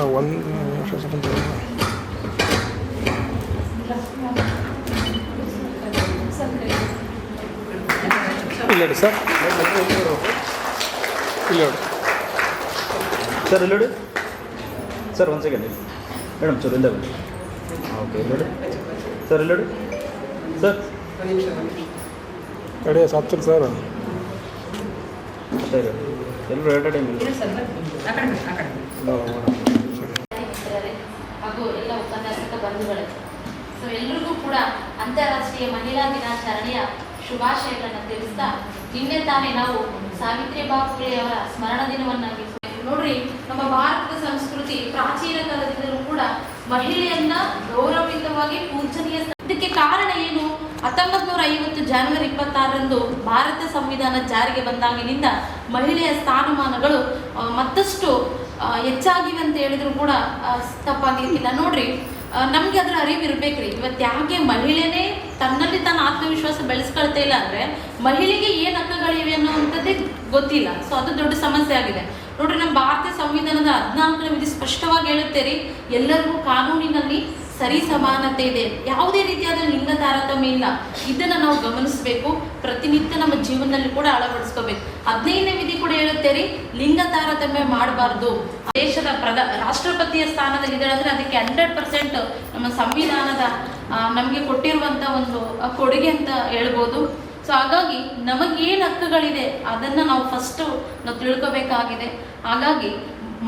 ಅಲ್ಲ ಒಂದು ನಿಮಿಷ ಸ್ವಲ್ಪ ಇಲ್ಲ ಹೇಳಿ ಸರ್ ಇಲ್ಲ ಹೇಳಿ ಸರ್ ಇಲ್ಲಿ ನೋಡಿ ಸರ್ ಒಂದು ಸೆಕೆಂಡ್ ಮೇಡಮ್ ಸರ್ ಇಂದ ಬನ್ನಿ ಓಕೆ ಇಲ್ಲಿ ನೋಡಿ ಸರ್ ಇಲ್ಲಿ ನೋಡಿ ಸರ್ ಕಡೆ ಸತ್ತರು ಸರ್ ಸರಿ ಎಲ್ಲರೂ ಎರಡು ಟೈಮ್ ಇಲ್ಲ ಮಿತ್ರರೇ ಹಾಗೂ ಎಲ್ಲ ಬಂಧುಗಳು. ಸೊ ಎಲ್ರಿಗೂ ಕೂಡ ಅಂತಾರಾಷ್ಟ್ರೀಯ ಮಹಿಳಾ ದಿನಾಚರಣೆಯ ಶುಭಾಶಯಗಳನ್ನು ತಿಳಿಸ್ತಾ, ನಿನ್ನೆ ತಾನೇ ನಾವು ಸಾವಿತ್ರಿ ಅವರ ಸ್ಮರಣ ದಿನವನ್ನಾಗಿ ನೋಡ್ರಿ, ನಮ್ಮ ಭಾರತದ ಸಂಸ್ಕೃತಿ ಪ್ರಾಚೀನ ಕಾಲದಿಂದಲೂ ಕೂಡ ಮಹಿಳೆಯನ್ನ ಗೌರವಯುತವಾಗಿ ಪೂಜನೀಯ ಇದಕ್ಕೆ ಕಾರಣ ಏನು? ಹತ್ತೊಂಬತ್ ನೂರ ಐವತ್ತು ಜನವರಿ ಇಪ್ಪತ್ತಾರರಂದು ಭಾರತ ಸಂವಿಧಾನ ಜಾರಿಗೆ ಬಂದಾಗಿನಿಂದ ಮಹಿಳೆಯ ಸ್ಥಾನಮಾನಗಳು ಮತ್ತಷ್ಟು ಹೆಚ್ಚಾಗಿವೆ ಅಂತ ಹೇಳಿದ್ರು ಕೂಡ ತಪ್ಪಾಗ್ಲಿಕ್ಕಿಲ್ಲ. ನೋಡ್ರಿ ನಮಗೆ ಅದರ ಅರಿವು ಇರ್ಬೇಕ್ರಿ ಇವತ್ತು ಯಾಕೆ ಮಹಿಳೆನೇ ತನ್ನಲ್ಲಿ ತನ್ನ ಆತ್ಮವಿಶ್ವಾಸ ಬೆಳೆಸ್ಕೊಳ್ತಾ ಇಲ್ಲ ಅಂದ್ರೆ, ಮಹಿಳೆಗೆ ಏನ್ ಹಕ್ಕುಗಳಿವೆ ಅನ್ನೋವಂಥದ್ದೇ ಗೊತ್ತಿಲ್ಲ. ಸೊ ಅದು ದೊಡ್ಡ ಸಮಸ್ಯೆ ಆಗಿದೆ. ನೋಡ್ರಿ ನಮ್ಮ ಭಾರತೀಯ ಸಂವಿಧಾನದ ಹದಿನಾಲ್ಕನೇ ವಿಧಿ ಸ್ಪಷ್ಟವಾಗಿ ಹೇಳುತ್ತೆ ರೀ ಎಲ್ಲರಿಗೂ ಕಾನೂನಿನಲ್ಲಿ ಸರಿ ಸಮಾನತೆ ಇದೆ. ಯಾವುದೇ ರೀತಿಯಾದ ಲಿಂಗ ತಾರತಮ್ಯ ಇಲ್ಲ. ಇದನ್ನು ನಾವು ಗಮನಿಸಬೇಕು. ಪ್ರತಿನಿತ್ಯ ನಮ್ಮ ಜೀವನದಲ್ಲಿ ಕೂಡ ಅಳವಡಿಸ್ಕೋಬೇಕು. ಹದಿನೈದನೇ ವಿಧಿ ಕೂಡ ಹೇಳುತ್ತೆ ರೀ, ಲಿಂಗ ತಾರತಮ್ಯ ಮಾಡಬಾರ್ದು. ದೇಶದ ಪ್ರಧ, ರಾಷ್ಟ್ರಪತಿಯ ಸ್ಥಾನದಲ್ಲಿ ಇದೆ ಅದಕ್ಕೆ ಹಂಡ್ರೆಡ್ ಪರ್ಸೆಂಟ್ ನಮ್ಮ ಸಂವಿಧಾನದ ನಮಗೆ ಕೊಟ್ಟಿರುವಂತ ಒಂದು ಕೊಡುಗೆ ಅಂತ ಹೇಳ್ಬೋದು. ಸೊ ಹಾಗಾಗಿ ನಮಗೇನು ಹಕ್ಕುಗಳಿದೆ ಅದನ್ನ ನಾವು ಫಸ್ಟ್ ನಾವು ತಿಳ್ಕೋಬೇಕಾಗಿದೆ. ಹಾಗಾಗಿ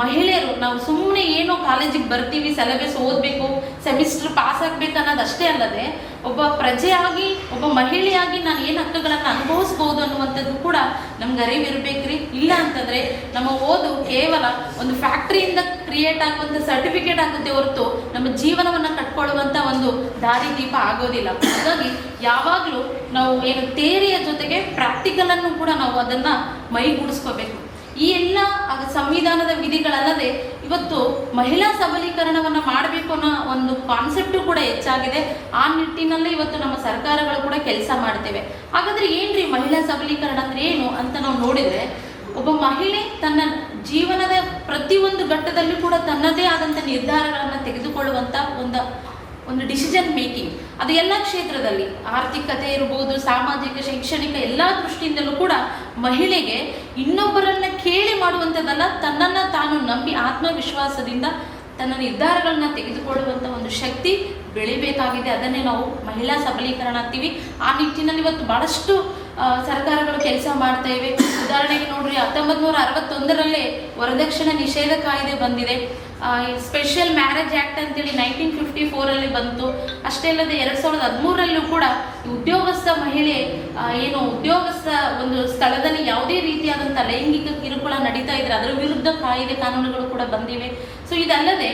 ಮಹಿಳೆಯರು, ನಾವು ಸುಮ್ಮನೆ ಏನೋ ಕಾಲೇಜಿಗೆ ಬರ್ತೀವಿ ಸೆಲೆಬಸ್ ಓದಬೇಕು ಸೆಮಿಸ್ಟರ್ ಪಾಸ್ ಆಗಬೇಕು ಅನ್ನೋದು ಅಷ್ಟೇ ಅಲ್ಲದೆ, ಒಬ್ಬ ಪ್ರಜೆಯಾಗಿ, ಒಬ್ಬ ಮಹಿಳೆಯಾಗಿ ನಾನು ಏನು ಹಕ್ಕುಗಳನ್ನು ಅನುಭವಿಸ್ಬೋದು ಅನ್ನುವಂಥದ್ದು ಕೂಡ ನಮ್ಗೆ ಅರಿವಿರಬೇಕ್ರಿ. ಇಲ್ಲ ಅಂತಂದರೆ, ನಮ್ಮ ಓದು ಕೇವಲ ಒಂದು ಫ್ಯಾಕ್ಟ್ರಿಯಿಂದ ಕ್ರಿಯೇಟ್ ಆಗುವಂಥ ಸರ್ಟಿಫಿಕೇಟ್ ಆಗುತ್ತೆ ಹೊರತು ನಮ್ಮ ಜೀವನವನ್ನು ಕಟ್ಕೊಳ್ಳುವಂಥ ಒಂದು ದಾರಿದೀಪ ಆಗೋದಿಲ್ಲ. ಹಾಗಾಗಿ ಯಾವಾಗಲೂ ನಾವು ಏನು ತೇರಿಯ ಜೊತೆಗೆ ಪ್ರಾಕ್ಟಿಕಲನ್ನು ಕೂಡ ನಾವು ಅದನ್ನು ಮೈಗೂಡಿಸ್ಕೋಬೇಕು. ಈ ಎಲ್ಲ ಸಂವಿಧಾನದ ವಿಧಿಗಳಲ್ಲದೆ ಇವತ್ತು ಮಹಿಳಾ ಸಬಲೀಕರಣವನ್ನ ಮಾಡಬೇಕು ಅನ್ನೋ ಒಂದು ಕಾನ್ಸೆಪ್ಟ್ ಕೂಡ ಹೆಚ್ಚಾಗಿದೆ. ಆ ನಿಟ್ಟಿನಲ್ಲಿ ಇವತ್ತು ನಮ್ಮ ಸರ್ಕಾರಗಳು ಕೂಡ ಕೆಲಸ ಮಾಡ್ತೇವೆ. ಹಾಗಾದ್ರೆ ಏನ್ರಿ ಮಹಿಳಾ ಸಬಲೀಕರಣ ಅಂದ್ರೆ ಏನು ಅಂತ ನಾವು ನೋಡಿದ್ರೆ, ಒಬ್ಬ ಮಹಿಳೆ ತನ್ನ ಜೀವನದ ಪ್ರತಿಯೊಂದು ಘಟ್ಟದಲ್ಲೂ ಕೂಡ ತನ್ನದೇ ಆದಂಥ ನಿರ್ಧಾರಗಳನ್ನು ತೆಗೆದುಕೊಳ್ಳುವಂತ ಒಂದು ಒಂದು ಡಿಸಿಷನ್ ಮೇಕಿಂಗ್ ಅದು ಎಲ್ಲ ಕ್ಷೇತ್ರದಲ್ಲಿ ಆರ್ಥಿಕತೆ ಇರ್ಬೋದು, ಸಾಮಾಜಿಕ, ಶೈಕ್ಷಣಿಕ ಎಲ್ಲ ದೃಷ್ಟಿಯಿಂದಲೂ ಕೂಡ ಮಹಿಳೆಗೆ ಇನ್ನೊಬ್ಬರನ್ನ ಕೇಳಿ ಮಾಡುವಂಥದ್ದಲ್ಲ ತನ್ನನ್ನು ತಾನು ನಂಬಿ ಆತ್ಮವಿಶ್ವಾಸದಿಂದ ತನ್ನ ನಿರ್ಧಾರಗಳನ್ನ ತೆಗೆದುಕೊಳ್ಳುವಂಥ ಒಂದು ಶಕ್ತಿ ಬೆಳಿಬೇಕಾಗಿದೆ. ಅದನ್ನೇ ನಾವು ಮಹಿಳಾ ಸಬಲೀಕರಣ ಆಗ್ತೀವಿ ಆ ನಿಟ್ಟಿನಲ್ಲಿ ಇವತ್ತು ಬಹಳಷ್ಟು ಆ, ಸರ್ಕಾರಗಳು ಕೆಲಸ ಮಾಡ್ತಾ ಇವೆ. ಉದಾಹರಣೆಗೆ ನೋಡ್ರಿ ಹತ್ತೊಂಬತ್ ನೂರ ಅರವತ್ತೊಂದರಲ್ಲೇ ವರದಕ್ಷಿಣೆ ನಿಷೇಧ ಕಾಯ್ದೆ ಬಂದಿದೆ. ಸ್ಪೆಷಲ್ ಮ್ಯಾರೇಜ್ ಆಕ್ಟ್ ಅಂತೇಳಿ ನೈನ್ಟೀನ್ ಫಿಫ್ಟಿ ಫೋರಲ್ಲಿ ಬಂತು. ಅಷ್ಟೇ ಅಲ್ಲದೆ ಎರಡು ಸಾವಿರದ ಹದಿಮೂರರಲ್ಲೂ ಕೂಡ ಉದ್ಯೋಗಸ್ಥ ಮಹಿಳೆ ಏನು ಉದ್ಯೋಗಸ್ಥ ಒಂದು ಸ್ಥಳದಲ್ಲಿ ಯಾವುದೇ ರೀತಿಯಾದಂಥ ಲೈಂಗಿಕ ಕಿರುಕುಳ ನಡೀತಾ ಇದ್ರೆ ಅದರ ವಿರುದ್ಧ ಕಾಯ್ದೆ ಕಾನೂನುಗಳು ಕೂಡ ಬಂದಿವೆ. ಸೊ ಇದಲ್ಲದೆ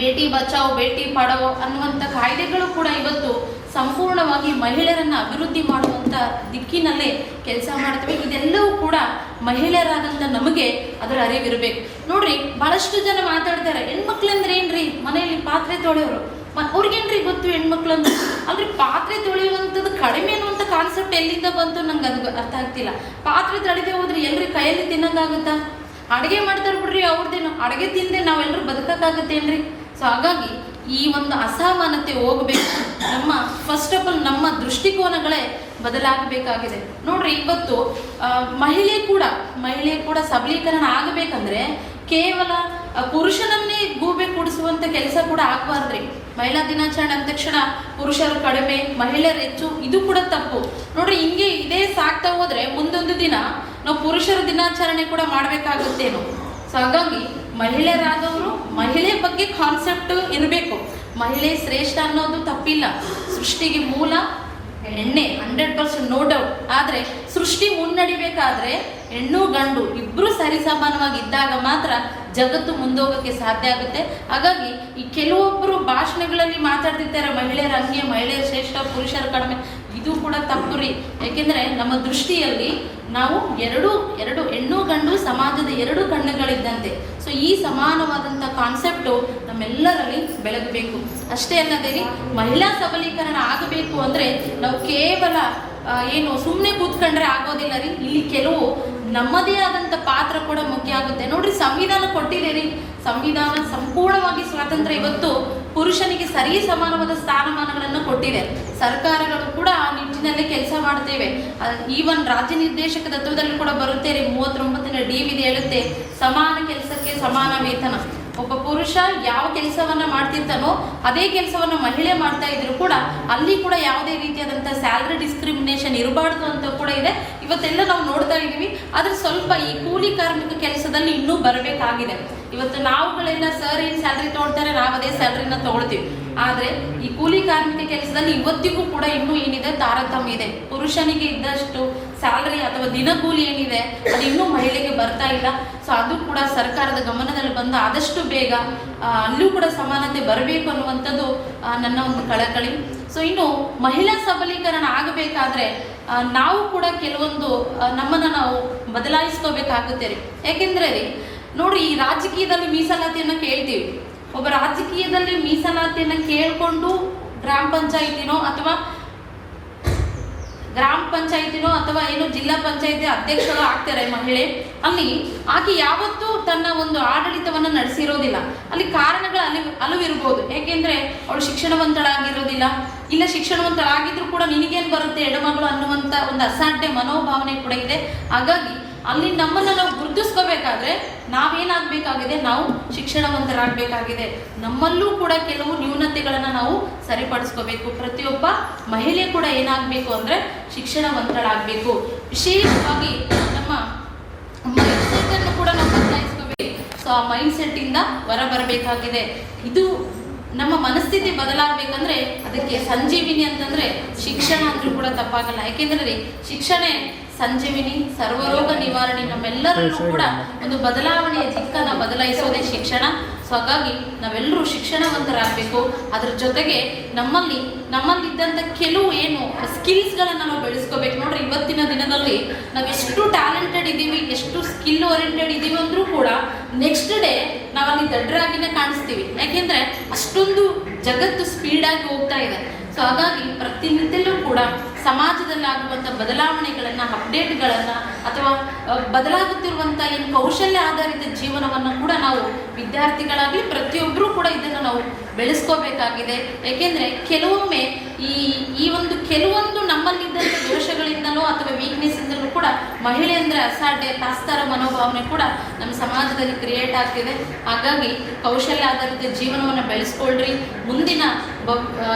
ಬೇಟಿ ಬಚಾವ್, ಬೇಟಿ ಪಡಾವ್ ಅನ್ನುವಂಥ ಕಾಯ್ದೆಗಳು ಕೂಡ ಇವತ್ತು ಸಂಪೂರ್ಣವಾಗಿ ಮಹಿಳೆಯರನ್ನು ಅಭಿವೃದ್ಧಿ ಮಾಡುವಂತ ದಿಕ್ಕಿನಲ್ಲೇ ಕೆಲಸ ಮಾಡ್ತೇವೆ. ಇದೆಲ್ಲವೂ ಕೂಡ ಮಹಿಳೆಯರಾದಂಥ ನಮಗೆ ಅದರ ಅರಿವಿರಬೇಕು. ನೋಡ್ರಿ, ಬಹಳಷ್ಟು ಜನ ಮಾತಾಡ್ತಾರೆ, ಹೆಣ್ಮಕ್ಳು ಅಂದ್ರೆ ಏನ್ರಿ? ಮನೆಯಲ್ಲಿ ಪಾತ್ರೆ ತೊಳೆಯೋರು. ಅವ್ರಿಗೇನ್ರಿ ಗೊತ್ತು ಹೆಣ್ಮಕ್ಳು ಅಂದ್ರೆ? ಅಂದ್ರೆ ಪಾತ್ರೆ ತೊಳೆಯುವಂಥದ್ದು ಕಡಿಮೆ ಅನ್ನುವಂಥ ಕಾನ್ಸೆಪ್ಟ್ ಎಲ್ಲಿಂದ ಬಂತು ನಂಗೆ ಅದು ಅರ್ಥ ಆಗ್ತಿಲ್ಲ. ಪಾತ್ರೆ ತೊಳೆದೇ ಹೋದ್ರೆ ಎಲ್ರಿ ಕೈಯಲ್ಲಿ ತಿನ್ನಂಗಾಗುತ್ತಾ? ಅಡುಗೆ ಮಾಡ್ತಾರೆ ಬಿಡ್ರಿ ಅವ್ರದ್ದೇನು ಅಡುಗೆ ತಿಂದೆ ನಾವೆಲ್ಲರೂ ಬದುಕಕ್ಕಾಗತ್ತೇನ್ರಿ? ಸೊ, ಹಾಗಾಗಿ ಈ ಒಂದು ಅಸಮಾನತೆ ಹೋಗಬೇಕು. ನಮ್ಮ ಫಸ್ಟ್ ಆಫ್ ಆಲ್ ನಮ್ಮ ದೃಷ್ಟಿಕೋನಗಳೇ ಬದಲಾಗಬೇಕಾಗಿದೆ. ನೋಡ್ರಿ, ಇವತ್ತು ಮಹಿಳೆ ಕೂಡ ಮಹಿಳೆ ಕೂಡ ಸಬಲೀಕರಣ ಆಗಬೇಕಂದ್ರೆ ಕೇವಲ ಪುರುಷನನ್ನೇ ಗೂಬೆ ಕೂಡಿಸುವಂತ ಕೆಲಸ ಕೂಡ ಆಗಬಾರ್ದ್ರಿ. ಮಹಿಳಾ ದಿನಾಚರಣೆ ಅಂದ ತಕ್ಷಣ ಪುರುಷರು ಕಡಿಮೆ, ಮಹಿಳೆಯರು ಹೆಚ್ಚು, ಇದು ಕೂಡ ತಪ್ಪು. ನೋಡ್ರಿ, ಹಿಂಗೆ ಇದೇ ಸಾಕ್ತಾ ಹೋದ್ರೆ ಮುಂದೊಂದು ದಿನ ನಾವು ಪುರುಷರ ದಿನಾಚರಣೆ ಕೂಡ ಮಾಡ್ಬೇಕಾಗುತ್ತೇನೋ. ಸೊ, ಹಾಗಾಗಿ ಮಹಿಳೆಯರಾದವರು ಮಹಿಳೆ ಬಗ್ಗೆ ಕಾನ್ಸೆಪ್ಟ್ ಇರಬೇಕು. ಮಹಿಳೆ ಶ್ರೇಷ್ಠ ಅನ್ನೋದು ತಪ್ಪಿಲ್ಲ. ಸೃಷ್ಟಿಗೆ ಮೂಲ ಹೆಣ್ಣೆ ಹಂಡ್ರೆಡ್ ಪರ್ಸೆಂಟ್ ನೋ ಡೌಟ್ ಆದರೆ ಸೃಷ್ಟಿ ಮುನ್ನಡಿಬೇಕಾದ್ರೆ ಹೆಣ್ಣು, ಗಂಡು ಇಬ್ಬರು ಸರಿಸಮಾನವಾಗಿ ಇದ್ದಾಗ ಮಾತ್ರ ಜಗತ್ತು ಮುಂದೋಗೋಕ್ಕೆ ಸಾಧ್ಯ ಆಗುತ್ತೆ. ಹಾಗಾಗಿ ಈ ಕೆಲವೊಬ್ಬರು ಭಾಷಣಗಳಲ್ಲಿ ಮಾತಾಡ್ತಿರ್ತಾರೆ ಮಹಿಳೆಯರ ಹಂಗೆ ಮಹಿಳೆಯರು ಶ್ರೇಷ್ಠ, ಪುರುಷರ ಕಡಿಮೆ. ಇದು ಕೂಡ ತಪ್ಪು ರೀ. ಏಕೆಂದರೆ ನಮ್ಮ ದೃಷ್ಟಿಯಲ್ಲಿ ನಾವು ಎರಡು ಎರಡು ಹೆಣ್ಣು ಗಂಡು ಸಮಾಜದ ಎರಡು ಕಣ್ಣುಗಳಿದ್ದಂತೆ. ಸೊ ಈ ಸಮಾನವಾದಂಥ ಕಾನ್ಸೆಪ್ಟು ನಮ್ಮೆಲ್ಲರಲ್ಲಿ ಬೆಳಗಬೇಕು. ಅಷ್ಟೇ ಅಲ್ಲದೆ ರೀ, ಮಹಿಳಾ ಸಬಲೀಕರಣ ಆಗಬೇಕು ಅಂದ್ರೆ ನಾವು ಕೇವಲ ಏನು ಸುಮ್ಮನೆ ಕೂತ್ಕೊಂಡ್ರೆ ಆಗೋದಿಲ್ಲ ರೀ. ಇಲ್ಲಿ ಕೆಲವು ನಮ್ಮದೇ ಆದಂಥ ಪಾತ್ರ ಕೂಡ ಮುಖ್ಯ ಆಗುತ್ತೆ. ನೋಡ್ರಿ, ಸಂವಿಧಾನ ಕೊಟ್ಟಿದ್ದೀರಿ ಸಂವಿಧಾನ ಸಂಪೂರ್ಣವಾಗಿ ಸ್ವಾತಂತ್ರ್ಯ ಇವತ್ತು ಪುರುಷನಿಗೆ ಸರಿ ಸಮಾನವಾದ ಸ್ಥಾನಮಾನಗಳನ್ನು ಕೊಟ್ಟಿದೆ ಸರ್ಕಾರಗಳು ಕೂಡ ಆ ನಿಟ್ಟಿನಲ್ಲಿ ಕೆಲಸ ಮಾಡ್ತೇವೆ ಈವನ್ ರಾಜ್ಯ ನಿರ್ದೇಶಕ ತತ್ವದಲ್ಲಿ ಕೂಡ ಬರುತ್ತೆ ರೀ ಮೂವತ್ತೊಂಬತ್ತನೇ ಡಿ ವಿಧಿ ಹೇಳುತ್ತೆ, ಸಮಾನ ಕೆಲಸಕ್ಕೆ ಸಮಾನ ವೇತನ. ಒಬ್ಬ ಪುರುಷ ಯಾವ ಕೆಲಸವನ್ನ ಮಾಡ್ತಿರ್ತಾನೋ ಅದೇ ಕೆಲಸವನ್ನ ಮಹಿಳೆ ಮಾಡ್ತಾ ಇದ್ರು ಕೂಡ ಅಲ್ಲಿ ಕೂಡ ಯಾವುದೇ ರೀತಿಯಾದಂಥ ಸ್ಯಾಲ್ರಿ ಡಿಸ್ಕ್ರಿಮಿನೇಷನ್ ಇರಬಾರ್ದು ಅಂತ ಕೂಡ ಇದೆ. ಇವತ್ತೆಲ್ಲ ನಾವು ನೋಡ್ತಾ ಇದ್ದೀವಿ. ಆದ್ರೆ ಸ್ವಲ್ಪ ಈ ಕೂಲಿ ಕಾರ್ಮಿಕ ಕೆಲಸದಲ್ಲಿ ಇನ್ನೂ ಬರಬೇಕಾಗಿದೆ. ಇವತ್ತು ನಾವುಗಳೆಲ್ಲ ಸರ್ ಏನು ಸ್ಯಾಲ್ರಿ ತೊಗೊಳ್ತಾರೆ, ನಾವು ಅದೇ ಸ್ಯಾಲ್ರಿನ ತಗೊಳ್ತೀವಿ. ಆದರೆ ಈ ಕೂಲಿ ಕಾರ್ಮಿಕ ಕೆಲಸದಲ್ಲಿ ಇವತ್ತಿಗೂ ಕೂಡ ಇನ್ನೂ ಏನಿದೆ, ತಾರತಮ್ಯ ಇದೆ. ಪುರುಷನಿಗೆ ಇದ್ದಷ್ಟು ಸ್ಯಾಲ್ರಿ ಅಥವಾ ದಿನಕೂಲಿ ಏನಿದೆ, ಅದು ಇನ್ನೂ ಮಹಿಳೆಗೆ ಬರ್ತಾ ಇಲ್ಲ. ಸೊ ಅದು ಕೂಡ ಸರ್ಕಾರದ ಗಮನದಲ್ಲಿ ಬಂದು ಆದಷ್ಟು ಬೇಗ ಅಲ್ಲೂ ಕೂಡ ಸಮಾನತೆ ಬರಬೇಕು ಅನ್ನುವಂಥದ್ದು ನನ್ನ ಒಂದು ಕಳಕಳಿ. ಸೊ ಇನ್ನು ಮಹಿಳಾ ಸಬಲೀಕರಣ ಆಗಬೇಕಾದ್ರೆ ನಾವು ಕೂಡ ಕೆಲವೊಂದು ನಮ್ಮನ್ನ ನಾವು ಬದಲಾಯಿಸ್ಕೋಬೇಕಾಗುತ್ತೆ ರೀ. ಯಾಕೆಂದ್ರೆ ರೀ, ನೋಡ್ರಿ, ಈ ರಾಜಕೀಯದಲ್ಲಿ ಮೀಸಲಾತಿಯನ್ನ ಕೇಳ್ತೀವಿ. ಒಬ್ಬ ರಾಜಕೀಯದಲ್ಲಿ ಮೀಸಲಾತಿಯನ್ನ ಕೇಳ್ಕೊಂಡು ಗ್ರಾಮ ಪಂಚಾಯಿತಿನೋ ಅಥವಾ ಗ್ರಾಮ ಪಂಚಾಯತಿನೋ ಅಥವಾ ಏನು ಜಿಲ್ಲಾ ಪಂಚಾಯತಿ ಅಧ್ಯಕ್ಷರು ಆಗ್ತಾರೆ ಮಹಿಳೆ, ಅಲ್ಲಿ ಆಕೆ ಯಾವತ್ತೂ ತನ್ನ ಒಂದು ಆಡಳಿತವನ್ನು ನಡೆಸಿರೋದಿಲ್ಲ. ಅಲ್ಲಿ ಕಾರಣಗಳು ಅಲ್ಲಿ ಅಲುವಿರ್ಬೋದು. ಯಾಕೆಂದ್ರೆ ಅವಳು ಶಿಕ್ಷಣವಂತಳಾಗಿರೋದಿಲ್ಲ. ಇಲ್ಲ ಶಿಕ್ಷಣವಂತಳಾಗಿದ್ರು ಕೂಡ ನಿನಗೇನು ಬರುತ್ತೆ ಎಡಮಗಳು ಅನ್ನುವಂಥ ಒಂದು ಅಸಾಧ್ಯ ಮನೋಭಾವನೆ ಕೂಡ ಇದೆ. ಹಾಗಾಗಿ ಅಲ್ಲಿ ನಮ್ಮನ್ನು ನಾವು ಗುರುತಿಸ್ಕೋಬೇಕಾದ್ರೆ ನಾವೇನಾಗಬೇಕಾಗಿದೆ? ನಾವು ಶಿಕ್ಷಣವಂತರಾಗಬೇಕಾಗಿದೆ. ನಮ್ಮಲ್ಲೂ ಕೂಡ ಕೆಲವು ನ್ಯೂನತೆಗಳನ್ನು ನಾವು ಸರಿಪಡಿಸ್ಕೋಬೇಕು. ಪ್ರತಿಯೊಬ್ಬ ಮಹಿಳೆ ಕೂಡ ಏನಾಗಬೇಕು ಅಂದರೆ ಶಿಕ್ಷಣವಂತರಾಗಬೇಕು ವಿಶೇಷವಾಗಿ ನಮ್ಮ ಮೈಂಡ್ಸೆಟ್ಟನ್ನು ಕೂಡ ನಾವು ಬದಲಾಯಿಸ್ಕೋಬೇಕು. ಸೊ ಆ ಮೈಂಡ್ಸೆಟ್ಟಿಂದ ಹೊರ ಬರಬೇಕಾಗಿದೆ ಇದು ನಮ್ಮ ಮನಸ್ಥಿತಿ ಬದಲಾಗಬೇಕಂದ್ರೆ ಅದಕ್ಕೆ ಸಂಜೀವಿನಿ ಅಂತಂದ್ರೆ ಶಿಕ್ಷಣ ಅಂದ್ರೂ ಕೂಡ ತಪ್ಪಾಗಲ್ಲ. ಯಾಕೆಂದ್ರೆ ಶಿಕ್ಷಣ ಸಂಜೀವಿನಿ ಸರ್ವರೋಗ ನಿವಾರಣೆ ನಮ್ಮೆಲ್ಲರಲ್ಲೂ ಕೂಡ ಒಂದು ಬದಲಾವಣೆಯ ದಿಕ್ಕನ್ನ ಬದಲಾಯಿಸೋದೇ ಶಿಕ್ಷಣ. ಸೊ ಹಾಗಾಗಿ ನಾವೆಲ್ಲರೂ ಶಿಕ್ಷಣವಂತರಾಗಬೇಕು. ಅದ್ರ ಜೊತೆಗೆ ನಮ್ಮಲ್ಲಿ ನಮ್ಮಲ್ಲಿದ್ದಂಥ ಕೆಲವು ಏನು ಸ್ಕಿಲ್ಸ್ಗಳನ್ನು ನಾವು ಬೆಳೆಸ್ಕೋಬೇಕು. ನೋಡ್ರಿ ಇವತ್ತಿನ ದಿನದಲ್ಲಿ ನಾವು ಎಷ್ಟು ಟ್ಯಾಲೆಂಟೆಡ್ ಇದ್ದೀವಿ ಎಷ್ಟು ಸ್ಕಿಲ್ ಓರಿಯೆಂಟೆಡ್ ಇದ್ದೀವಿ ಅಂದ್ರೂ ಕೂಡ ನೆಕ್ಸ್ಟ್ ಡೇ ನಾವಲ್ಲಿ ದಡ್ಡರಾಗಿನೇ ಕಾಣಿಸ್ತೀವಿ. ಯಾಕೆಂದ್ರೆ ಅಷ್ಟೊಂದು ಜಗತ್ತು ಸ್ಪೀಡಾಗಿ ಹೋಗ್ತಾ ಇದೆ. ಸೊ ಹಾಗಾಗಿ ಪ್ರತಿನಿತ್ಯಲ್ಲೂ ಕೂಡ ಸಮಾಜದಲ್ಲಿ ಆಗುವಂಥ ಬದಲಾವಣೆಗಳನ್ನು ಅಪ್ಡೇಟ್ಗಳನ್ನು ಅಥವಾ ಬದಲಾಗುತ್ತಿರುವಂಥ ಏನು ಕೌಶಲ್ಯ ಆಧಾರಿತ ಜೀವನವನ್ನು ಕೂಡ ನಾವು ವಿದ್ಯಾರ್ಥಿಗಳಾಗಲಿ ಪ್ರತಿಯೊಬ್ಬರೂ ಕೂಡ ಇದನ್ನು ನಾವು ಬೆಳೆಸ್ಕೋಬೇಕಾಗಿದೆ. ಏಕೆಂದರೆ ಕೆಲವೊಮ್ಮೆ ಈ ಈ ಒಂದು ಕೆಲವೊಂದು ನಮ್ಮಲ್ಲಿದ್ದಂಥ ದೋಷಗಳಿಂದಲೋ ಅಥವಾ ವೀಕ್ನೆಸ್ಸಿಂದಲೂ ಕೂಡ ಮಹಿಳೆ ಅಂದರೆ ಅಸಾಧ್ಯ, ತಾಸ್ತಾರ ಮನೋಭಾವನೆ ಕೂಡ ನಮ್ಮ ಸಮಾಜದಲ್ಲಿ ಕ್ರಿಯೇಟ್ ಆಗ್ತಿದೆ. ಹಾಗಾಗಿ ಕೌಶಲ್ಯ ಆಧಾರಿತ ಜೀವನವನ್ನು ಬೆಳೆಸ್ಕೊಳ್ರಿ. ಮುಂದಿನ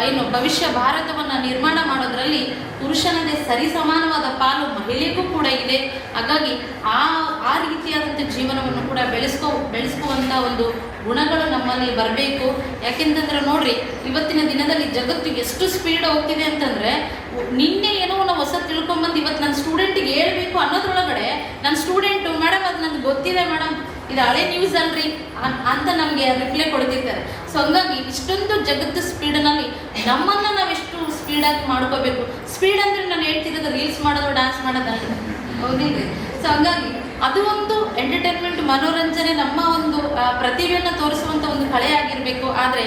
ಏನು ಭವಿಷ್ಯ ಭಾರತವನ್ನು ನಿರ್ಮಾಣ ಮಾಡೋದ್ರಲ್ಲಿ ಪುರುಷನದೇ ಸರಿಸಮಾನವಾದ ಪಾಲು ಮಹಿಳೆಗೂ ಕೂಡ ಇದೆ. ಹಾಗಾಗಿ ಆ ಆ ರೀತಿಯಾದಂಥ ಜೀವನವನ್ನು ಕೂಡ ಬೆಳೆಸ್ಕೋ ಬೆಳೆಸ್ಕುವಂಥ ಒಂದು ಗುಣಗಳು ನಮ್ಮಲ್ಲಿ ಬರಬೇಕು. ಯಾಕೆಂತಂದ್ರೆ ನೋಡ್ರಿ, ಇವತ್ತಿನ ದಿನದಲ್ಲಿ ಜಗತ್ತು ಎಷ್ಟು ಸ್ಪೀಡ್ ಹೋಗ್ತಿದೆ ಅಂತಂದ್ರೆ, ನಿನ್ನೆ ಏನೋ ನಾವು ಹೊಸ ತಿಳ್ಕೊಂಬಂದು ಇವತ್ತು ನನ್ನ ಸ್ಟೂಡೆಂಟಿಗೆ ಹೇಳ್ಬೇಕು ಅನ್ನೋದ್ರೊಳಗಡೆ ನನ್ನ ಸ್ಟೂಡೆಂಟು ಮೇಡಮ್ ಅದು ನನಗೆ ಗೊತ್ತಿದೆ ಮೇಡಮ್ ಇದು ಹಳೆ ನ್ಯೂಸ್ ಅಲ್ರಿ. ಅಂತ ನಮಗೆ ರಿಪ್ಲೈ ಕೊಡ್ತಿರ್ತಾರೆ. ಸೊ ಹಂಗಾಗಿ ಇಷ್ಟೊಂದು ಜಗತ್ತು ಸ್ಪೀಡ್ನಲ್ಲಿ ನಮ್ಮನ್ನ ನಾವೆಷ್ಟು ಸ್ಪೀಡಾಗಿ ಮಾಡ್ಕೋಬೇಕು. ಸ್ಪೀಡ್ ಅಂದ್ರೆ ನಾನು ಹೇಳ್ತಿರೋದು ರೀಲ್ಸ್ ಮಾಡೋದು ಡ್ಯಾನ್ಸ್ ಮಾಡೋದಲ್ಲ ಹೌದಿಲ್ರಿ? ಸೊ ಹಂಗಾಗಿ ಅದು ಒಂದು ಎಂಟರ್ಟೈನ್ಮೆಂಟ್ ಮನೋರಂಜನೆ ನಮ್ಮ ಒಂದು ಪ್ರತಿಭೆಯನ್ನು ತೋರಿಸುವಂಥ ಒಂದು ಕಳೆ ಆಗಿರಬೇಕು ಆದರೆ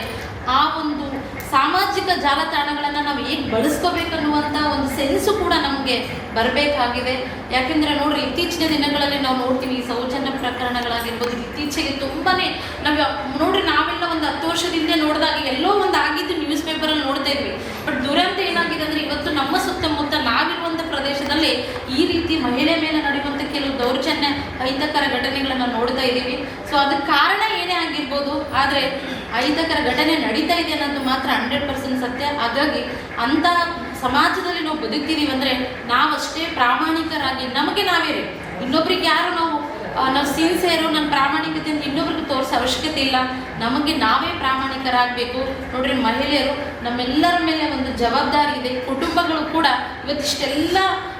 ಆ ಒಂದು ಸಾಮಾಜಿಕ ಜಾಲತಾಣಗಳನ್ನು ನಾವು ಹೇಗೆ ಬಳಸ್ಕೋಬೇಕನ್ನುವಂಥ ಒಂದು ಸೆನ್ಸು ಕೂಡ ನಮಗೆ ಬರಬೇಕಾಗಿದೆ. ಯಾಕೆಂದರೆ ನೋಡ್ರಿ, ಇತ್ತೀಚಿನ ದಿನಗಳಲ್ಲಿ ನಾವು ನೋಡ್ತೀವಿ, ಈ ಸೌಜನ್ಯ ಪ್ರಕರಣಗಳಾಗಿರ್ಬೋದು, ಇತ್ತೀಚೆಗೆ ತುಂಬಾನೇ ನಾವು ನೋಡ್ರಿ, ನಾವೆಲ್ಲ ಒಂದು ಹತ್ತು ವರ್ಷದಿಂದ ನೋಡಿದಾಗ ಎಲ್ಲೋ ಒಂದು ಆಗಿದ್ದು ನ್ಯೂಸ್ ಪೇಪರಲ್ಲಿ ನೋಡ್ತಾ ಇದ್ವಿ. ಬಟ್ ದುರಂತ ಏನಾಗಿದೆ ಅಂದರೆ ಇವತ್ತು ನಮ್ಮ ಸುತ್ತಮುತ್ತ ನಾವಿರುವಂಥ ಪ್ರದೇಶದಲ್ಲಿ ಈ ರೀತಿ ಮಹಿಳೆ ಮೇಲೆ ನಡೆಯುವಂಥ ಕೆಲವು ದೌರ್ಜನ್ಯ, ಅಹಿತಕರ ಘಟನೆಗಳನ್ನು ನೋಡ್ತಾ ಇದ್ದೀವಿ. ಸೊ ಅದಕ್ಕೆ ಕಾರಣ ಆಗಿರ್ಬೋದು ಆದರೆ ಅಹಿತಕರ ಘಟನೆ ನಡೀತಾ ಇದೆ ಅನ್ನೋದು ಮಾತ್ರ ಹಂಡ್ರೆಡ್ ಪರ್ಸೆಂಟ್ ಸತ್ಯ. ಹಾಗಾಗಿ ಅಂಥ ಸಮಾಜದಲ್ಲಿ ನಾವು ಬದುಕ್ತೀವಿ ಅಂದರೆ ನಾವಷ್ಟೇ ಪ್ರಾಮಾಣಿಕರಾಗಿ ನಮಗೆ ನಾವೇ ರೀ ಇನ್ನೊಬ್ರಿಗೆ ಯಾರು ನಾವು ನಾವು ಸಿನ್ಸಿಯರು ನನ್ನ ಪ್ರಾಮಾಣಿಕತೆ ಅಂತ ಇನ್ನೊಬ್ರಿಗೆ ತೋರಿಸೋ ಅವಶ್ಯಕತೆ ಇಲ್ಲ. ನಮಗೆ ನಾವೇ ಪ್ರಾಮಾಣಿಕರಾಗಬೇಕು. ನೋಡ್ರಿ ಮಹಿಳೆಯರು ನಮ್ಮೆಲ್ಲರ ಮೇಲೆ ಒಂದು ಜವಾಬ್ದಾರಿ ಇದೆ. ಕುಟುಂಬಗಳು ಕೂಡ ಇವತ್ತಿಷ್ಟೆಲ್ಲ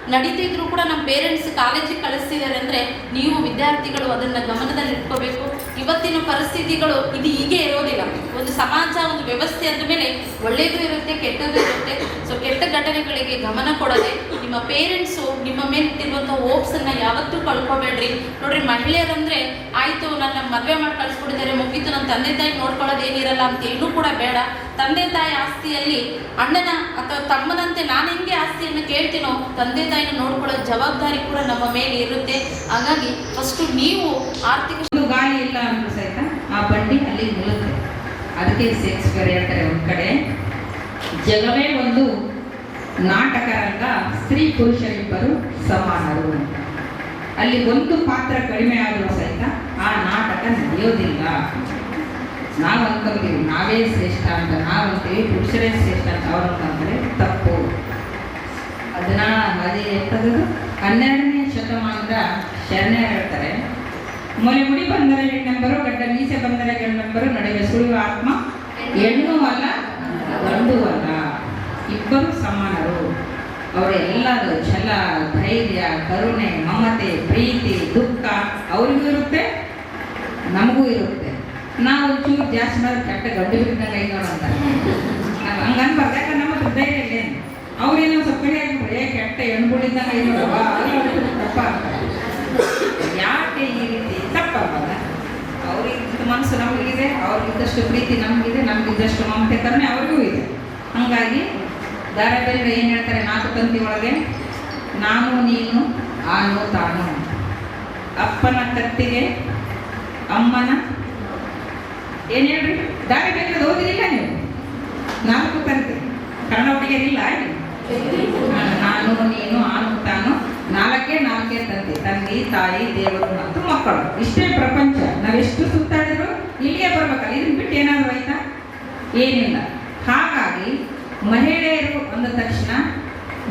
ನಡೀತಿದ್ರು ಕೂಡ ನಮ್ಮ ಪೇರೆಂಟ್ಸ್ ಕಾಲೇಜಿಗೆ ಕಳಿಸ್ತಿದ್ದಾರೆ ಅಂದರೆ ನೀವು ವಿದ್ಯಾರ್ಥಿಗಳು ಅದನ್ನು ಗಮನದಲ್ಲಿ ಇಟ್ಕೋಬೇಕು ಇವತ್ತಿನ ಪರಿಸ್ಥಿತಿಗಳು ಇದು ಹೀಗೆ ಸಮಾಜ ಒಂದು ವ್ಯವಸ್ಥೆ ಅಂದ ಮೇಲೆ ಒಳ್ಳೆಯದು ಇರುತ್ತೆ, ಕೆಟ್ಟದ್ದು ಇರುತ್ತೆ. ಸೊ ಕೆಟ್ಟ ಘಟನೆಗಳಿಗೆ ಗಮನ ಕೊಡದೆ ನಿಮ್ಮ ಪೇರೆಂಟ್ಸು ನಿಮ್ಮ ಮೇಲೆ ಹೋಪ್ಸ್ ಹೋಪ್ಸನ್ನು ಯಾವತ್ತೂ ಕಳ್ಕೊಬೇಡ್ರಿ. ನೋಡ್ರಿ, ಮಹಿಳೆಯರಂದ್ರೆ ಆಯಿತು, ನನ್ನ ಮದುವೆ ಮಾಡಿ ಕಳಿಸ್ಬಿಟ್ಟಿದ್ದಾರೆ ಮುಗಿತು, ನನ್ನ ತಂದೆ ತಾಯಿ ನೋಡ್ಕೊಳ್ಳೋದು ಏನಿರಲ್ಲ ಅಂತ ಏನೂ ಕೂಡ ಬೇಡ. ತಂದೆ ತಾಯಿ ಆಸ್ತಿಯಲ್ಲಿ ಅಣ್ಣನ ಅಥವಾ ತಮ್ಮನಂತೆ ನಾನು ಹೆಂಗೆ ಆಸ್ತಿಯನ್ನು ಕೇಳ್ತೀನೋ, ತಂದೆ ತಾಯಿನ ನೋಡ್ಕೊಳ್ಳೋ ಜವಾಬ್ದಾರಿ ಕೂಡ ನಮ್ಮ ಮೇಲೆ ಇರುತ್ತೆ. ಹಾಗಾಗಿ ಫಸ್ಟು ನೀವು ಆರ್ಥಿಕ ಗಾಳಿ ಇಲ್ಲ ಅಂತ ಸಹಿತ ಆ ಬಂಡಿ ಅಲ್ಲಿ ನಿಲ್ಲುತ್ತೆ ಅದಕ್ಕೆ ಶೇಕ್ಸ್ಪಿಯರ್ ಹೇಳ್ತಾರೆ ಒಂದು ಕಡೆ. ಜಗವೇ ಒಂದು ನಾಟಕ ರಂಗ ಸ್ತ್ರೀ ಪುರುಷರಿಬ್ಬರು ಸಮಾನರು ಅಂತ. ಅಲ್ಲಿ ಒಂದು ಪಾತ್ರ ಕಡಿಮೆ ಆದರೂ ಸಹಿತ ಆ ನಾಟಕ ನಡೆಯೋದಿಲ್ಲ. ನಾವು ಅನ್ಕೊಂತೀವಿ, ನಾವೇ ಶ್ರೇಷ್ಠ ಅಂತ, ನಾವು ಅಂತೀವಿ, ಪುರುಷರೇ ಶ್ರೇಷ್ಠ ಅಂತ ಅವ್ರು ಅಂತಂದರೆ ತಪ್ಪು. ಅದನ್ನ ಅದೇ ಎಂಥದ್ದು ಹನ್ನೆರಡನೇ ಶತಮಾನದ ಶರಣ್ಯ ಹೇಳ್ತಾರೆ. ಮೊಲೆ ಮುಡಿ ಬಂದರೆ ಹೆಣ್ಣೆಂಬರು ಗಡ್ಡ ಮೀಸೆ ಬಂದರೆ ನಂಬರು ನಡೆಯುವ ಸುಳಿವ ಆತ್ಮ ಹೆಣ್ಣು ಅಲ್ಲ ಗಂಡು ಅಲ್ಲ. ಇಬ್ಬರು ಸಮಾನರು. ಅವರೆಲ್ಲದು ಛಲ, ಧೈರ್ಯ, ಕರುಣೆ, ಮಮತೆ, ಪ್ರೀತಿ, ದುಃಖ ಅವ್ರಿಗೂ ಇರುತ್ತೆ, ನಮಗೂ ಇರುತ್ತೆ. ನಾವು ಚೂರು ಜಾಸ್ತಿ ಮಾಡಿ ಕೆಟ್ಟ ಗಡ್ಡು ಬಿದ್ದಂಗ ಐದು ಅಂತ ಹಂಗನ್ ಯಾಕಂದ್ರೆ ನಮ್ಮ ಹೃದಯ ಇಲ್ಲ ಅವ್ರೇನೋ ಸ್ವಲ್ಪ ಕೆಟ್ಟ ಹೆಣ್ಗಳಿದ್ದಂಗೆ ನೋಡವಾ ತಪ್ಪ ಯಾಕೆ ಈ ರೀತಿ ತಪ್ಪಲ್ಲ ಅವ್ರಿಗಿದ್ದ ಮನಸ್ಸು ನಮಗಿದೆ ಅವ್ರಿಗಿದ್ದಷ್ಟು ಪ್ರೀತಿ ನಮಗಿದೆ ನಮಗಿದ್ದಷ್ಟು ಕರ್ಮೆ ಅವ್ರಿಗೂ ಇದೆ. ಹಂಗಾಗಿ ದಾರಬೇಂದ್ರ ಏನು ಹೇಳ್ತಾರೆ, ನಾಲ್ಕು ತಂತಿ ಒಳಗೆ, ನಾನು, ನೀನು, ಆನು, ತಾನು. ಅಪ್ಪನ ಕತ್ತಿಗೆ, ಅಮ್ಮನ, ಏನು ಹೇಳ್ರಿ? ದಾರಿ ಬೇಕಾದ ಓದಿರಿಲ್ಲ ನೀವು? ನಾಲ್ಕು ತಂತಿ. ಕನ್ನಡ ಹುಡುಗಿಯರಿಲ್ಲ? ನಾನು, ನೀನು, ಆನು, ತಾನು. ನಾಲ್ಕೇ ನಾಲ್ಕೇ ತಂದೆ. ತಂದೆ, ತಾಯಿ, ದೇವರು ಮತ್ತು ಮಕ್ಕಳು. ಇಷ್ಟೇ ಪ್ರಪಂಚ. ನಾವೆಷ್ಟು ಸುತ್ತಾಡಿದ್ರು ಇಲ್ಲಿಗೆ ಬರ್ಬೇಕಲ್ಲ? ಇದನ್ನ ಬಿಟ್ಟು ಏನಾದ್ರು ಆಯ್ತಾ? ಏನಿಲ್ಲ. ಹಾಗಾಗಿ ಮಹಿಳೆಯರು ಅಂದ ತಕ್ಷಣ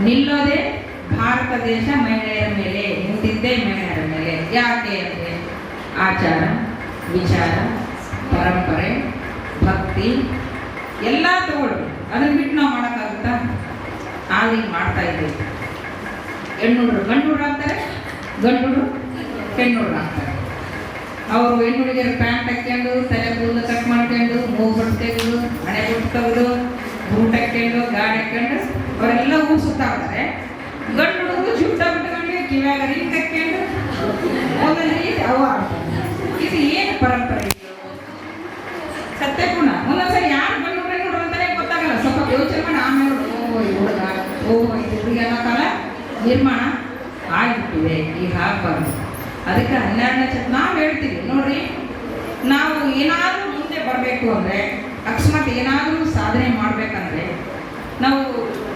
ನಿಲ್ಲೋದೇ ಭಾರತ ದೇಶ ಮಹಿಳೆಯರ ಮೇಲೆ ನಿಂತಿದ್ದೇ ಮಹಿಳೆಯರ ಮೇಲೆ. ಯಾಕೆ ಅಂದರೆ ಆಚಾರ, ವಿಚಾರ, ಪರಂಪರೆ, ಭಕ್ತಿ ಎಲ್ಲ ತಗೊಳ್ಬೇಕು. ಅದನ್ನ ಬಿಟ್ಟು ನಾವು ಮಾಡೋಕ್ಕಾಗುತ್ತಾ? ಆಗ ಮಾಡ್ತಾ ಇದ್ದೀವಿ. ಹೆಣ್ಣುಡ್ರು ಗಂಡು ಹುಡ್ರು ಆಗ್ತಾರೆ ಗಂಡು ಹುಡ್ರು ಹೆಣ್ಣು ಹುಡ್ರು ಆಗ್ತಾರೆ ಅವರು ಹೆಣ್ಣು ಹುಡುಗಿಯರು ಪ್ಯಾಂಟ್ ಹಾಕ್ಕೊಂಡು, ತಲೆ ಕೂದಲು ಕಟ್ ಮಾಡ್ಕೊಂಡು, ಮೂಗು ತೆಗೆದು ಹಣೆ ತೆಗೆದು ಬೂಟ್ ಹಾಕ್ಕೊಂಡು, ಗಾಡಿ ಹಾಕ್ಕೊಂಡು, ಅವರೆಲ್ಲ ಊರು ಸುತ್ತಾಡ್ತಾರೆ. ಗಂಡು ಹುಡುಗರು ಜುಟ್ಟ ಬಿಟ್ಕೊಂಡು ಕಿವ್ಯಾಗ ರೀತಿ ಹಾಕ್ಕೊಂಡು ಒಂದೊಂದು ರೀತಿ ಅವ ಇದು ಏನು ಪರಂಪರೆ? ಸತ್ಯ ಗುಣ ಒಂದೊಂದ್ಸರಿ ಯಾರು ಗಂಡು ಹುಡುಗ ಅಂತಲೇ ಗೊತ್ತಾಗಲ್ಲ. ಸ್ವಲ್ಪ ಯೋಚನೆ ಮಾಡಿ, ಆಮೇಲೆ ಓ ಹುಡುಗ ಓ, ಇದು ಹುಡುಗಿ ಅನ್ನೋ ಕಾಲ. ನಿರ್ಮಾಣ ಆಗಿಬಿಟ್ಟಿದೆ ಈಗ ಹಬ್ಬ ಅದಕ್ಕೆ ಹನ್ನೆರಡನೇ ಚತನ ನಾವು ಹೇಳ್ತೀವಿ, ನೋಡ್ರಿ, ನಾವು ಏನಾದರೂ ಮುಂದೆ ಬರಬೇಕು ಅಂದರೆ, ಅಕಸ್ಮಾತ್ ಏನಾದರೂ ಸಾಧನೆ ಮಾಡಬೇಕಂದ್ರೆ, ನಾವು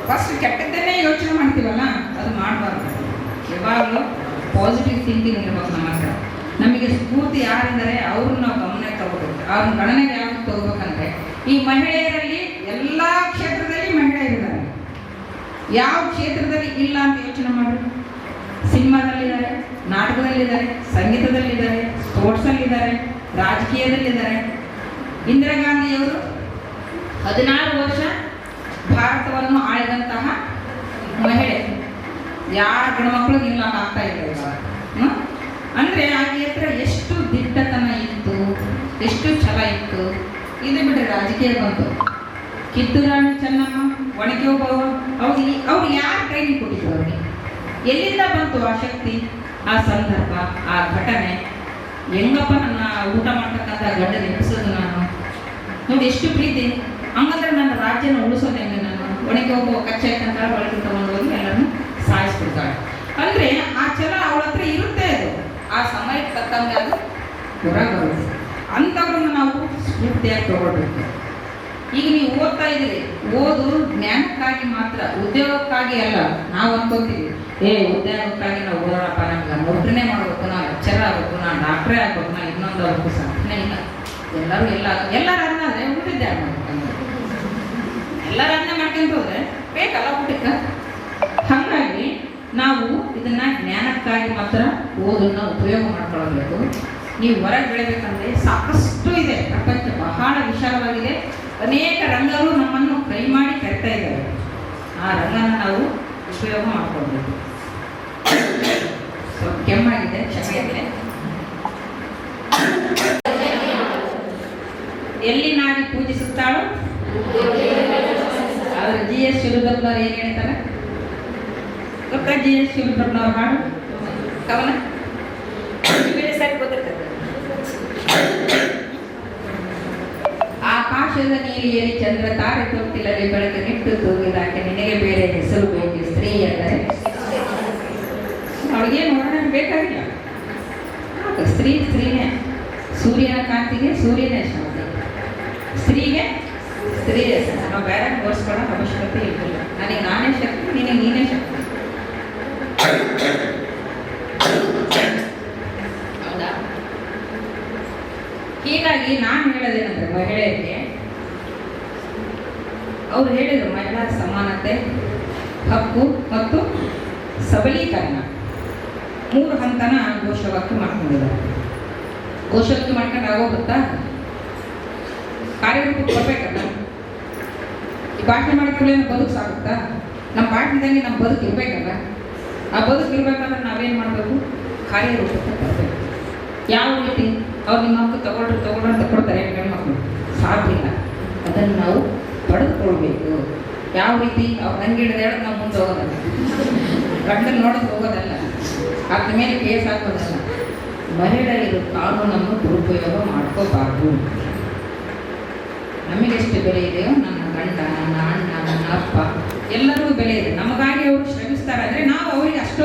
ಫಸ್ಟ್ ಕೆಟ್ಟದ್ದನ್ನೇ ಯೋಚನೆ ಮಾಡ್ತೀವಲ್ಲ, ಅದು ಮಾಡಬಾರ್ದು. ಯಾವಾಗಲೂ ಪಾಸಿಟಿವ್ ಥಿಂಕಿಂಗ್ ಇರ್ಬೇಕು ನಮ್ಮ ಹತ್ರ. ನಮಗೆ ಸ್ಫೂರ್ತಿ ಯಾರಿದ್ದಾರೆ ಅವ್ರನ್ನ ನಾವು ಗಮನಕ್ಕೆ ತಗೋಬೇಕು. ಅವ್ರನ್ನ ಗಣನೆಗೆ ಯಾವಾಗ ತಗೋಬೇಕಂದ್ರೆ, ಈ ಮಹಿಳೆಯರಲ್ಲಿ ಎಲ್ಲ ಕ್ಷೇತ್ರದಲ್ಲಿ ಮಹಿಳೆಯರಿದ್ದಾರೆ ಯಾವ ಕ್ಷೇತ್ರದಲ್ಲಿ ಇಲ್ಲ ಅಂತ ಯೋಚನೆ ಮಾಡಿ ಸಿನಿಮಾದಲ್ಲಿದ್ದಾರೆ, ನಾಟಕದಲ್ಲಿದ್ದಾರೆ, ಸಂಗೀತದಲ್ಲಿದ್ದಾರೆ, ಸ್ಪೋರ್ಟ್ಸಲ್ಲಿದ್ದಾರೆ, ರಾಜಕೀಯದಲ್ಲಿದ್ದಾರೆ. ಇಂದಿರಾ ಗಾಂಧಿಯವರು ಹದಿನಾರು ವರ್ಷ ಭಾರತವನ್ನು ಆಳಿದಂತಹ ಮಹಿಳೆ. ಯಾರ ಗಂಡು ಇಲ್ಲ ಆಗ್ತಾ ಇದ್ದಾರೆ ಹ್ಮ್? ಅಂದ್ರೆ ಆಕೆ ಹತ್ರ ಎಷ್ಟು ದಿಟ್ಟತನ ಇತ್ತು, ಎಷ್ಟು ಛಲ ಇತ್ತು. ಇದು ಬಿಟ್ಟರೆ ರಾಜಕೀಯ ಬಂತು. ಕಿತ್ತೂರಾಣಿ ಚೆನ್ನಮ್ಮ ಒಣಗಿ ಹೋಗುವ? ಅವ್ರು ಅವ್ರು ಯಾರು ಟ್ರೈನಿಂಗ್ ಕೊಟ್ಟಿದ್ರು ಅವ್ರಿಗೆ? ಎಲ್ಲಿಂದ ಬಂತು ಆ ಶಕ್ತಿ, ಆ ಸಂದರ್ಭ, ಆ ಘಟನೆ? ಹೆಂಗಪ್ಪ ನನ್ನ ಊಟ ಮಾಡ್ತಕ್ಕಂಥ ಗಂಡ ನೆನೆಸೋದು ನಾನು. ನೋಡಿ, ಎಷ್ಟು ಪ್ರೀತಿ. ಹಂಗಂದ್ರೆ ನನ್ನ ರಾಜ್ಯನ ಉಳಿಸೋದು ಹೆಂಗೆ ನಾನು ಒಣಗಿ ಹೋಗುವ ಕಚ್ಚೆ ಅಂತ ಬಳಕೆ ತಗೊಂಡು ಹೋಗಿ ಎಲ್ಲರನ್ನು ಸಾಯಿಸ್ಬಿಡ್ತಾಳೆ. ಅಂದ್ರೆ ಆ ಛಲ ಅವಳ ಹತ್ರ ಇರುತ್ತೆ ಅದು. ಆ ಸಮಯಕ್ಕೆ ತಕ್ಕಂಗೆ ಅದು ಹೊರಗೆ ಬರುತ್ತೆ. ಅಂಥವ್ರನ್ನ ನಾವು ಸ್ಫೂರ್ತಿಯಾಗಿ ತಗೊಳ್ಬೇಕು. ಈಗ ನೀವು ಓದ್ತಾ ಇದ್ದೀರಿ. ಓದು ಜ್ಞಾನಕ್ಕಾಗಿ ಮಾತ್ರ, ಉದ್ಯೋಗಕ್ಕಾಗಿ ಅಲ್ಲ, ನಾವು ಅನ್ಕೋತೀವಿ. ಏ, ಉದ್ಯೋಗಕ್ಕಾಗಿ ನಾವು ಓದೋಣಪ್ಪ ನಮ್ಗೆ ನೌಕರಿನೇ ಮಾಡಬೇಕು ನಾವು ಲೆಕ್ಚರ್ ಆಗ್ಬೇಕು ನಾನು ಡಾಕ್ಟ್ರೇ ಆಗ್ಬೇಕು ನಾನು ಇನ್ನೊಂದು ಆಗಬೇಕು ಸಾಧನೆ ಇಲ್ಲ. ಎಲ್ಲರೂ ಎಲ್ಲ ಎಲ್ಲರೂ ಅನ್ನಾದ್ರೆ ಊಟದ್ದೇ ಆಗ್ಬೇಕು ಎಲ್ಲರೂ ಅದನ್ನ ಮಾಡ್ಕೊಂಡು ಹೋದ್ರೆ ಬೇಕಲ್ಲ ಊಟಕ್ಕೆ? ಹಾಗಾಗಿ ನಾವು ಇದನ್ನ ಜ್ಞಾನಕ್ಕಾಗಿ ಮಾತ್ರ ಓದನ್ನ ಉಪಯೋಗ ಮಾಡ್ಕೊಳ್ಬೇಕು ನೀವು ಹೊರಗೆ ಬೆಳಿಬೇಕಂದ್ರೆ ಸಾಕಷ್ಟು ಇದೆ. ಪ್ರಪಂಚ ಬಹಳ ವಿಶಾಲವಾಗಿದೆ. ಅನೇಕ ರಂಗಗಳು ನಮ್ಮನ್ನು ಕೈ ಮಾಡಿ ಕರಿತಾ ಇದ್ದಾವೆ ಆ ರಂಗನ ನಾವು ಉಪಯೋಗ ಮಾಡ್ಕೊಳ್ಬೇಕು. ಸ್ವಲ್ಪ ಕೆಮ್ಮಾಗಿದೆ, ಚೆನ್ನಾಗಿದೆ. ಎಲ್ಲಿ ನಾಡಿ ಪೂಜಿಸುತ್ತಾಳೋ? ಅವ್ರ ಜಿ ಎಸ್ ಅವರು ಏನು ಹೇಳ್ತಾರೆ? ಗೊತ್ತಾ ಜಿ ಎಸ್ ಶಿವರುದ್ರವ್ರ ಹಾಡು? ಕವನ ಬೇರೆ ಸರಿ ಗೊತ್ತಿರ್ತದೆ ಆಕಾಶದ ನೀಲಿಯಲ್ಲಿ ಚಂದ್ರ ತಾರೆ ತೊಟ್ಟಿಲಲ್ಲಿ ಬೆಳಗ್ಗೆ ನಿಟ್ಟು ತೂಗಿದಾಕೆ ನಿನಗೆ ಬೇರೆ ಹೆಸರು ಬೇಕು ಸ್ತ್ರೀ ಅಂದರೆ ಅವಳಿಗೇನು ವರ್ಣನೆ ಬೇಕಾಗಿಲ್ಲ. ಸ್ತ್ರೀ ಸ್ತ್ರೀನೇ. ಸೂರ್ಯನ ಕಾಂತಿಗೆ ಸೂರ್ಯನೇ ಶಾಂತಿ. ಸ್ತ್ರೀಗೆ ಸ್ತ್ರೀ. ನಾವು ಬೇರೆ ಓಡಿಸ್ಕೊಳ್ಳೋ ಅವಶ್ಯಕತೆ ಇರಲಿಲ್ಲ. ನನಗೆ ನಾನೇ ಶಕ್ತಿ, ನಿನಗೆ ನೀನೇ ಶಕ್ತಿ. ಹೌದಾ? ಹೀಗಾಗಿ ನಾನು ಹೇಳೋದೇನಂದ್ರೆ ಮಹಿಳೆಯರಿಗೆ ಅವ್ರು ಹೇಳಿದರು, ಮಹಿಳಾ ಸಮಾನತೆ, ಹಕ್ಕು ಮತ್ತು ಸಬಲೀಕರಣ. ಮೂರು ಹಂತನ ಘೋಷವಾಕ್ಯ ಮಾಡ್ಕೊಂಡಿದ್ದಾರೆ. ಘೋಷವಾಕ್ಯ ಮಾಡ್ಕೊಂಡು ಆಗೋಗುತ್ತಾ? ಕಾರ್ಯರೂಪಕ್ಕೆ ಬರಬೇಕಲ್ಲ. ಈ ಭಾಷಣ ಮಾಡಿದ್ರೆ ನಮ್ಮ ಬದುಕು ಸಾಗುತ್ತಾ? ನಮ್ಮ ಭಾಷಣದಲ್ಲಿ ನಮ್ಮ ಬದುಕು ಇರಬೇಕಲ್ಲ? ಆ ಬದುಕು ಇರಬೇಕಾದ್ರೆ ನಾವೇನು ಮಾಡಬೇಕು? ಕಾರ್ಯರೂಪಕ್ಕೆ ಬರಬೇಕು. ಯಾವ ರೀತಿ ಅವ್ರು ನಿಮ್ಮ ಹಕ್ಕು ತಗೊಳ್ರಿ ತಗೊಳ್ರಿ ಅಂತ ಕೊಡ್ತಾರೆ ಹೆಣ್ಮಕ್ಳು ಸಾಧ್ಯ ಇಲ್ಲ. ಅದನ್ನು ನಾವು ಪಡೆದುಕೊಳ್ಬೇಕು ಯಾವ ರೀತಿ? ಅವ್ರು ನಂಗೆ ಹಿಡಿದು ಹೇಳೋದು ನಾವು ಮುಂದೆ ಹೋಗೋದಲ್ಲ. ಗಂಡನ್ನು ನೋಡೋದು ಹೋಗೋದಲ್ಲ. ಅದ್ರ ಮೇಲೆ ಕೇಸ್ ಹಾಕೋದಲ್ಲ. ಮಹಿಳೆಯರು ಕಾನೂನನ್ನು ದುರುಪಯೋಗ ಮಾಡ್ಕೋಬಾರ್ದು. ನಮಗೆಷ್ಟು ಬೆಲೆ ಇದೆಯೋ ನನ್ನ ಗಂಡ, ನನ್ನ ಅಣ್ಣ, ನನ್ನ ಅಪ್ಪ, ಎಲ್ಲರಿಗೂ ಬೆಲೆ ಇದೆ. ನಮಗಾಗಿ ಅವರು ಶ್ರಮಿಸ್ತಾರೆ. ಅಂದರೆ ನಾವು ಅವರಿಗೆ ಅಷ್ಟೋ